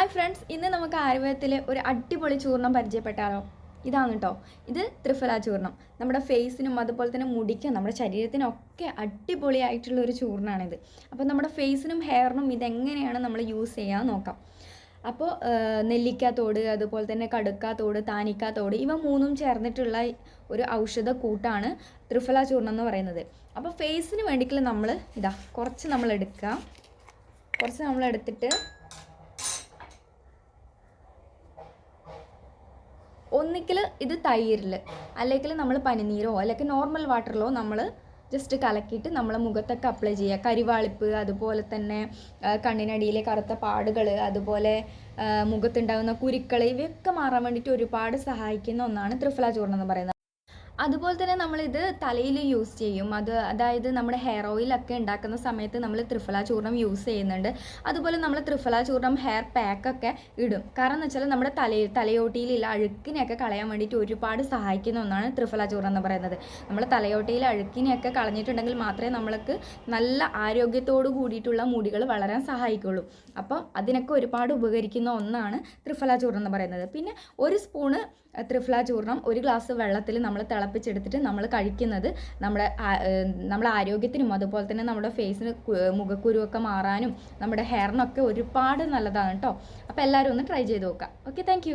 Hi friends ഇന്ന് നമുക്ക് ആയുർവേദത്തിലെ ഒരു അടിപൊളി ചൂർണം പരിചയപ്പെട്ടാലോ? ഇതാണ് കേട്ടോ ഇത് ത്രിഫല ചൂർണം നമ്മുടെ ഫേസിനും അതുപോലെ തന്നെ മുടിക്കും നമ്മുടെ ശരീരത്തിനൊക്കെ അടിപൊളിയായിട്ടുള്ള ഒരു ചൂർണമാണിത് അപ്പോൾ നമ്മുടെ ഫേസിനും ഹെയറിനും ഇതെങ്ങനെയാണ് നമ്മൾ യൂസ് ചെയ്യാൻ നോക്കാം. അപ്പോൾ നെല്ലിക്കാത്തോട് അതുപോലെ തന്നെ കടുക്കാത്തോട് താനിക്കാത്തോട് ഇവ മൂന്നും ചേർന്നിട്ടുള്ള ഒരു ഔഷധ കൂട്ടാണ് ത്രിഫല ചൂർണം എന്ന് പറയുന്നത്. അപ്പോൾ ഫേസിന് വേണ്ടിയിട്ടുള്ള നമ്മൾ ഇതാ കുറച്ച് നമ്മൾ കുറച്ച് നമ്മൾ എടുത്തിട്ട് ഒന്നിക്കിൽ ഇത് തൈരിൽ അല്ലെങ്കിൽ നമ്മൾ പനിനീരോ അല്ലെങ്കിൽ നോർമൽ വാട്ടറിലോ നമ്മൾ ജസ്റ്റ് കലക്കിയിട്ട് നമ്മൾ മുഖത്തൊക്കെ അപ്ലൈ ചെയ്യുക. കരിവാളിപ്പ് അതുപോലെ തന്നെ കണ്ണിനടിയിലെ കറുത്ത പാടുകൾ അതുപോലെ മുഖത്തുണ്ടാകുന്ന കുരുക്കൾ ഇവയൊക്കെ മാറാൻ വേണ്ടിയിട്ട് ഒരുപാട് സഹായിക്കുന്ന ഒന്നാണ് ത്രിഫല ചൂർണം എന്ന് പറയുന്നത്. അതുപോലെ തന്നെ നമ്മളിത് തലയിൽ യൂസ് ചെയ്യും. അത് അതായത് നമ്മുടെ ഹെയർ ഓയിലൊക്കെ ഉണ്ടാക്കുന്ന സമയത്ത് നമ്മൾ ത്രിഫല ചൂർണം യൂസ് ചെയ്യുന്നുണ്ട്. അതുപോലെ നമ്മൾ ത്രിഫല ചൂർണം ഹെയർ പാക്കൊക്കെ ഇടും. കാരണം എന്ന് വെച്ചാൽ നമ്മുടെ തലയിൽ തലയോട്ടിയിലുള്ള അഴുക്കിനെയൊക്കെ കളയാൻ വേണ്ടിയിട്ട് ഒരുപാട് സഹായിക്കുന്ന ഒന്നാണ് ത്രിഫല ചൂർണം എന്ന് പറയുന്നത്. നമ്മൾ തലയോട്ടിയിലെ അഴുക്കിനെയൊക്കെ കളഞ്ഞിട്ടുണ്ടെങ്കിൽ മാത്രമേ നമ്മൾക്ക് നല്ല ആരോഗ്യത്തോടു കൂടിയിട്ടുള്ള മുടികൾ വളരാൻ സഹായിക്കുള്ളൂ. അപ്പം അതിനൊക്കെ ഒരുപാട് ഉപകരിക്കുന്ന ഒന്നാണ് ത്രിഫല ചൂർണം എന്ന് പറയുന്നത്. പിന്നെ ഒരു സ്പൂണ് ത്രിഫല ചൂർണം ഒരു ഗ്ലാസ് വെള്ളത്തിൽ നമ്മൾ തിളപ്പിച്ചെടുത്തിട്ട് നമ്മൾ കഴിക്കുന്നത് നമ്മുടെ നമ്മുടെ ആരോഗ്യത്തിനും അതുപോലെ തന്നെ നമ്മുടെ ഫേസിന് മുഖക്കുരുവൊക്കെ മാറാനും നമ്മുടെ ഹെയറിനൊക്കെ ഒരുപാട് നല്ലതാണ് കേട്ടോ അപ്പോൾ എല്ലാവരും ഒന്ന് ട്രൈ ചെയ്ത് നോക്കാം. Okay thank